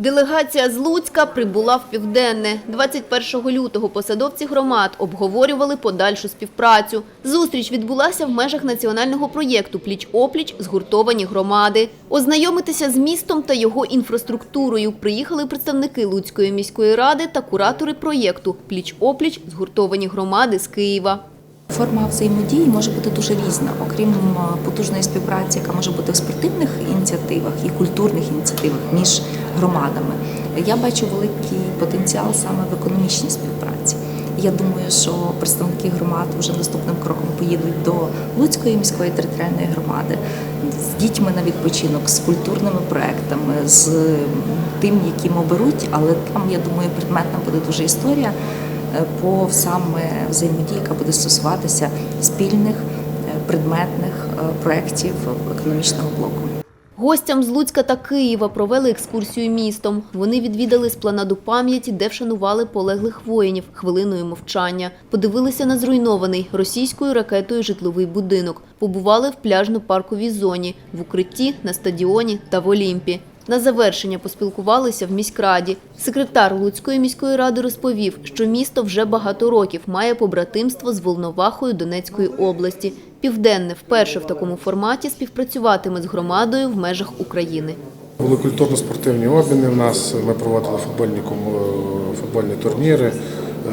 Делегація з Луцька прибула в Південне. 21 лютого посадовці громад обговорювали подальшу співпрацю. Зустріч відбулася в межах національного проєкту «Пліч-опліч. Згуртовані громади». Ознайомитися з містом та його інфраструктурою приїхали представники Луцької міської ради та куратори проєкту «Пліч-опліч. Згуртовані громади» з Києва. Форма взаємодії може бути дуже різна, окрім потужної співпраці, яка може бути в спортивних ініціативах і культурних ініціативах між громадами. Я бачу великий потенціал саме в економічній співпраці. Я думаю, що представники громад вже наступним кроком поїдуть до Луцької міської територіальної громади з дітьми на відпочинок, з культурними проектами, з тим, яким оберуть. Але там, я думаю, предметна буде дуже історія е, по саме взаємодії, яка буде стосуватися спільних е, предметних е, проєктів економічного блоку. Гостям з Луцька та Києва провели екскурсію містом. Вони відвідали спланаду пам'яті, де вшанували полеглих воїнів хвилиною мовчання. Подивилися на зруйнований російською ракетою житловий будинок. Побували в пляжно-парковій зоні, в укритті, на стадіоні та в Олімпі. На завершення поспілкувалися в міськраді. Секретар Луцької міської ради розповів, що місто вже багато років має побратимство з Волновахою Донецької області. Південне вперше в такому форматі співпрацюватиме з громадою в межах України. Були культурно-спортивні обміни. У нас ми проводили футбольні кому- футбольні турніри, е,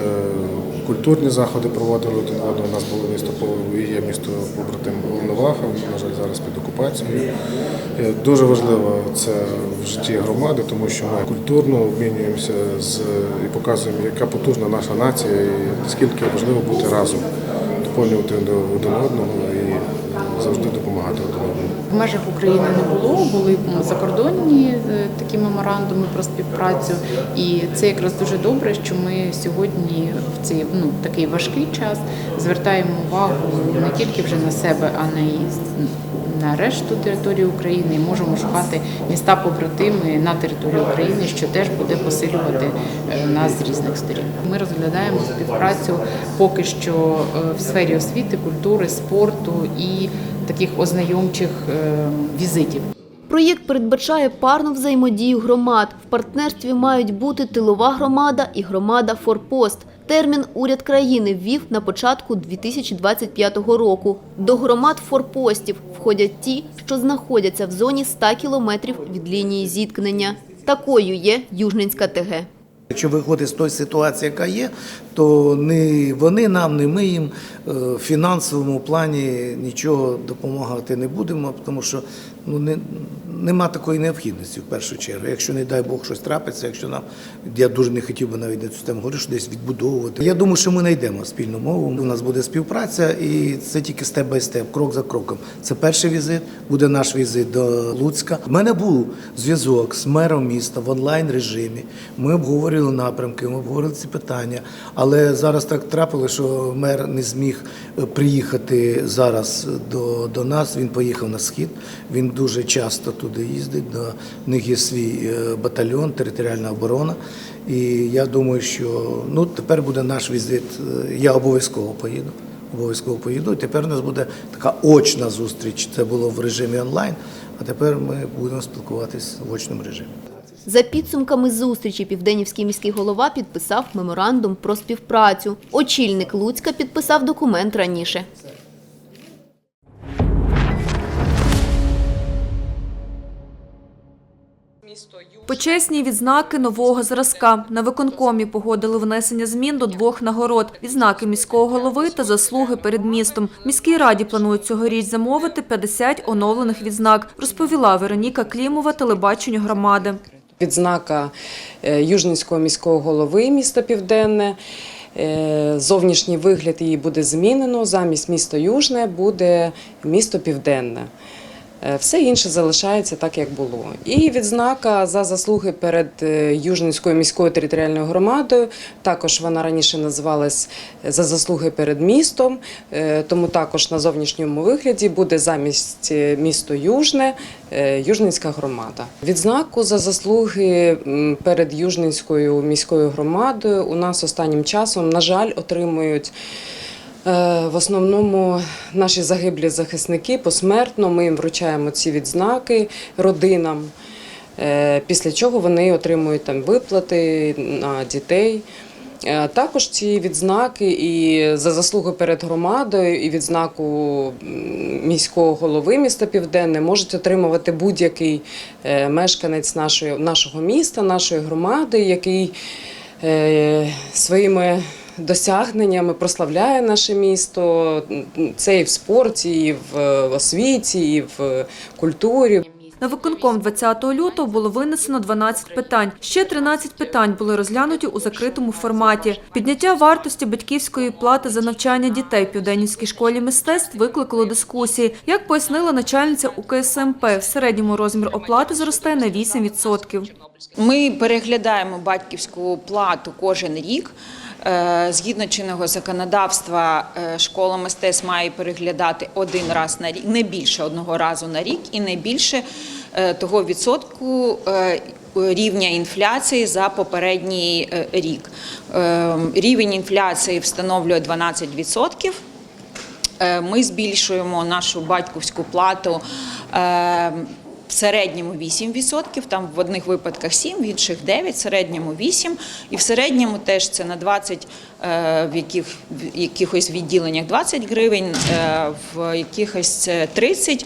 культурні заходи проводили один одного. У нас було по- є місто побратим Волноваха, на жаль, зараз під окупацією. Е, Дуже важливо це в житті громади, тому що ми культурно обмінюємося з і показуємо, яка потужна наша нація, і скільки важливо бути разом, доповнювати один одного завжди допомагати один одному. В межах України не було, були закордонні е, такі меморандуми про співпрацю, і це якраз дуже добре, що ми сьогодні в цей ну такий важкий час звертаємо увагу не тільки вже на себе, а на і на решту території України і можемо шукати міста побратими на території України, що теж буде посилювати е, нас з різних сторін. Ми розглядаємо співпрацю поки що е, в сфері освіти, культури, спорту і таких ознайомчих е, візитів. Проєкт передбачає парну взаємодію громад. В партнерстві мають бути тилова громада і громада «Форпост». Термін уряд країни ввів на початку 2025 року. До громад «Форпостів» входять ті, що знаходяться в зоні 100 кілометрів від лінії зіткнення. Такою є Южненська ТГ. Якщо виходить з тої ситуації, яка є, то не вони нам, не ми їм е, в фінансовому плані нічого допомагати не будемо, тому що ну не. Нема такої необхідності в першу чергу. Якщо не дай Бог щось трапиться, якщо нам я дуже не хотів би навіть на цю тему говорити, що десь відбудовувати. Я думаю, що ми знайдемо спільну мову. У нас буде співпраця, і це тільки степ бай степ, крок за кроком. Це перший візит, буде наш візит до Луцька. У мене був зв'язок з мером міста в онлайн режимі. Ми обговорювали напрямки, ми обговорили ці питання. Але зараз так трапилося, що мер не зміг е, приїхати зараз до, до нас. Він поїхав на схід. Він дуже часто туди їздить. До них є свій е, батальйон, територіальна оборона. І я думаю, що ну тепер буде наш візит. Е, Я обов'язково поїду. Обов'язково поїду. І тепер у нас буде така очна зустріч. Це було в режимі онлайн. А тепер ми будемо спілкуватись в очному режимі. За підсумками зустрічі Південнівський міський голова підписав меморандум про співпрацю. Очільник Луцька підписав документ раніше. Почесні відзнаки нового зразка. На виконкомі погодили внесення змін до двох нагород – відзнаки міського голови та заслуги перед містом. Міській раді планують цьогоріч замовити 50 оновлених відзнак, розповіла Вероніка Клімова телебаченню громади. Відзнака е, Южненського міського голови міста Південне. Е, Зовнішній вигляд її буде змінено. Замість місто Южне буде місто Південне. Е, Все інше залишається так, як було. І відзнака за заслуги перед е, Южненською міською територіальною громадою. Також вона раніше називалась за заслуги перед містом, е, тому також на зовнішньому вигляді буде замість е, місто Южне е, Южненська громада. Відзнаку за заслуги перед Южненською міською громадою у нас останнім часом, на жаль, отримують. Е, В основному наші загиблі захисники посмертно. Ми їм вручаємо ці відзнаки родинам. Е, Після чого вони отримують там виплати на дітей. Е, Також ці відзнаки і за заслуги перед громадою, і відзнаку міського голови міста Південне можуть отримувати будь-який мешканець нашої, нашого міста, нашої громади, який своїми досягненнями прославляє наше місто. Це і в спорті, і в е, освіті, і в культурі. На виконком 20 лютого було винесено 12 питань. Ще 13 питань були розглянуті у закритому форматі. Підняття вартості батьківської плати за навчання дітей в Південнівській школі мистецтв викликало дискусії. Як пояснила начальниця УКСМП, в середньому розмір оплати зросте на 8%. Ми переглядаємо батьківську плату кожен рік. Е, Згідно чинного законодавства, е, школа мистецтв має переглядати один раз на рік, не більше одного разу на рік, і не більше е, того відсотку рівня інфляції за попередній рік. Рівень інфляції встановлює 12%. Е, Ми збільшуємо нашу батьківську плату в середньому 8%, там в одних випадках 7, в інших 9, в середньому 8. І в середньому теж це на 20, е, в яких, в якихось відділеннях 20 гривень, е, в якихось це 30.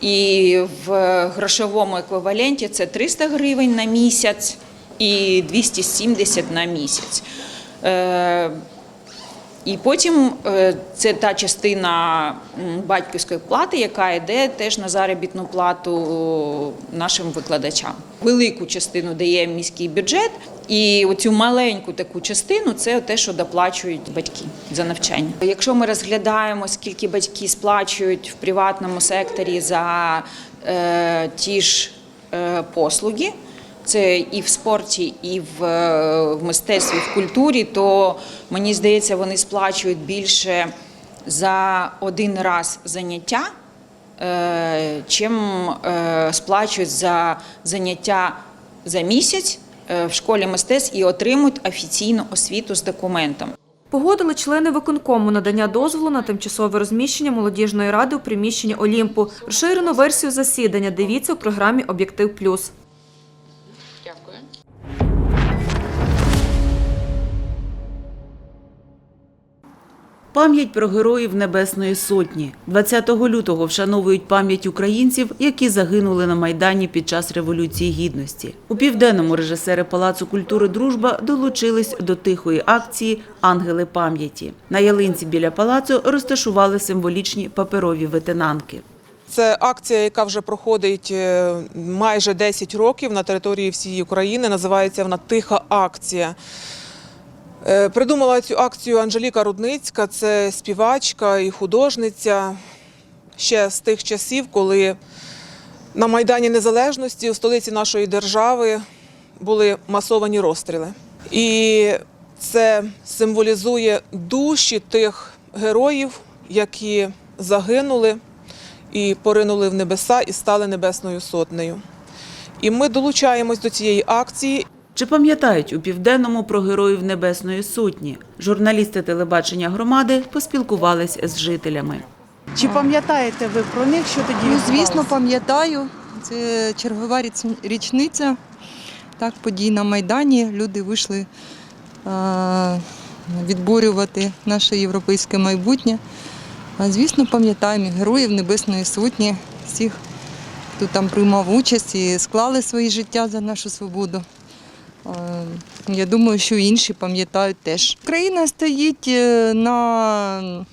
І в грошовому еквіваленті це 300 гривень на місяць і 270 на місяць. І потім е, це та частина батьківської плати, яка йде теж на заробітну плату нашим викладачам. Велику частину дає міський бюджет, і оцю маленьку таку частину це те, що доплачують батьки за навчання. Якщо ми розглядаємо, скільки батьки сплачують в приватному секторі за е, ті ж е, послуги, це і в спорті, і в, е, в мистецтві, в культурі, то мені здається, вони сплачують більше за один раз заняття, е, чим е, сплачують за заняття за місяць в школі мистецтв і отримують офіційну освіту з документом. Погодили члени виконкому надання дозволу на тимчасове розміщення молодіжної ради у приміщенні Олімпу. Розширену версію засідання дивіться у програмі Об'єктив Плюс. Пам'ять про героїв Небесної Сотні. 20 лютого вшановують пам'ять українців, які загинули на Майдані під час Революції Гідності. У південному режисери Палацу культури Дружба долучились до тихої акції Ангели пам'яті. На ялинці біля палацу розташували символічні паперові ветенанки. Це акція, яка вже проходить е, майже 10 років на території всієї України. Називається вона Тиха акція. Е, Придумала цю акцію Анжеліка Рудницька, це співачка і художниця ще з тих часів, коли на Майдані Незалежності у столиці нашої держави були масовані розстріли. І це символізує душі тих героїв, які загинули і поринули в небеса і стали небесною сотнею. І ми долучаємось до цієї акції. Чи пам'ятають у південному про героїв Небесної Сотні? Журналісти телебачення громади поспілкувались з жителями. Чи пам'ятаєте ви про них, що тоді Ну, звісно, пам'ятаю. Це чергова річниця. Так, подій на Майдані. Люди вийшли відборювати наше європейське майбутнє. А, звісно, пам'ятаємо героїв Небесної Сотні, всіх, хто там приймав участь і склали свої життя за нашу свободу. Е, Я думаю, що інші пам'ятають теж. Україна стоїть е, на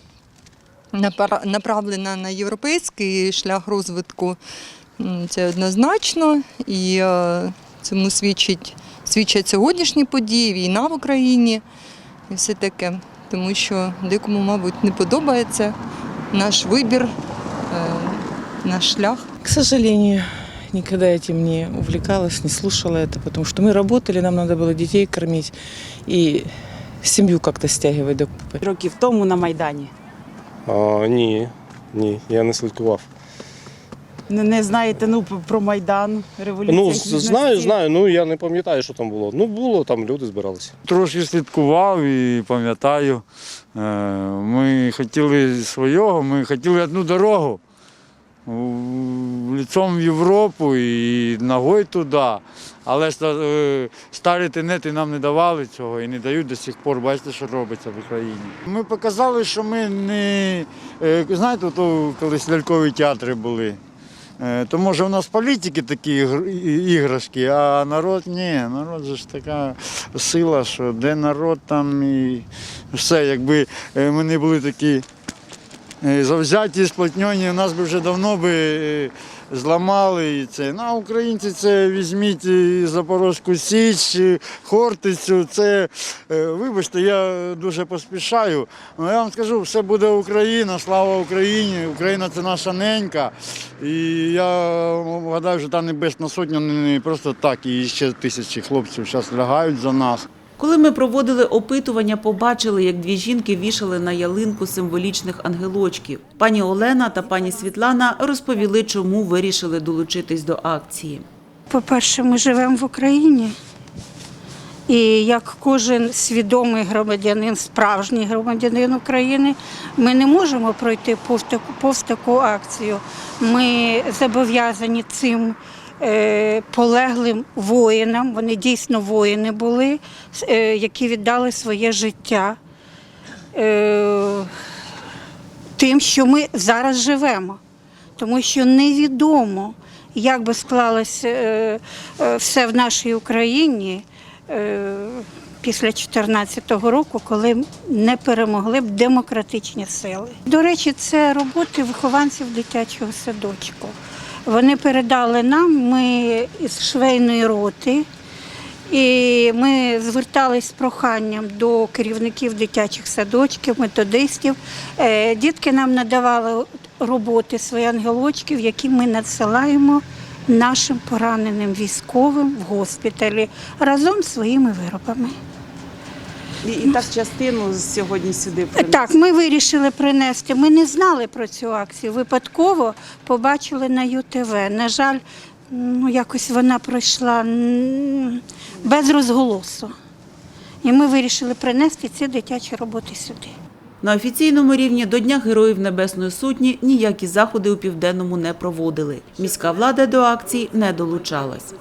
направлена на європейський шлях розвитку. Це однозначно, і е, цьому свідчить, свідчать сьогоднішні події, війна в Україні і все таке. Тому що декому, мабуть, не подобається наш вибір, наш шлях. К сожалению, никогда этим не увлекалась, не слушала это, потому что мы работали, нам надо было детей кормить и семью как-то стягивать до купы. Років тому на Майдані. А, ні, ні, я не слідкував. Не, не знаєте ну про Майдан, революцію? Ну, з- знаю, знаю, ну я не пам'ятаю, що там було. Ну, було, там люди збиралися. Трошки слідкував і пам'ятаю. Е, Ми хотіли свого, ми хотіли одну дорогу. Лицом в Європу і ногою туди. Але ж е, старі тенети нам не давали цього і не дають до сих пор. Бачите, що робиться в Україні. Ми показали, що ми не е, знаєте, то колись лялькові театри були. Е, То може у нас політики такі іграшки, а народ ні, народ же ж така сила, що де народ там і все. Якби ми не були такі завзяті, сплотньоні, нас би вже давно би е, зламали і це. Ну, а українці це візьміть і Запорозьку Січ, Хортицю. Це, е, вибачте, я дуже поспішаю. Ну, я вам скажу, все буде Україна, слава Україні. Україна це наша ненька. І я гадаю, що та Небесна Сотня не просто так, і ще тисячі хлопців зараз лягають за нас. Коли ми проводили опитування, побачили, як дві жінки вішали на ялинку символічних ангелочків. Пані Олена та пані Світлана розповіли, чому вирішили долучитись до акції. По-перше, ми живемо в Україні. І як кожен свідомий громадянин, справжній громадянин України, ми не можемо пройти повз таку, повз таку акцію. Ми зобов'язані цим полеглим воїнам, вони дійсно воїни були, е, які віддали своє життя. Е, тим, що ми зараз живемо, тому що невідомо, як би склалося е, е, все в нашій Україні е, після 2014 року, коли не перемогли б демократичні сили. До речі, це роботи вихованців дитячого садочку. Вони передали нам, ми із швейної роти. І ми звертались з проханням до керівників дитячих садочків, методистів. Е, Дітки нам надавали роботи свої ангелочків, які ми надсилаємо нашим пораненим військовим в госпіталі разом з своїми виробами. І, і так частину сьогодні сюди Так, ми вирішили принести. Ми не знали про цю акцію. Випадково побачили на ЮТВ. На жаль, ну якось вона пройшла без розголосу. І ми вирішили принести ці дитячі роботи сюди. На офіційному рівні до Дня Героїв Небесної Сотні ніякі заходи у Південному не проводили. Міська влада до акції не долучалась.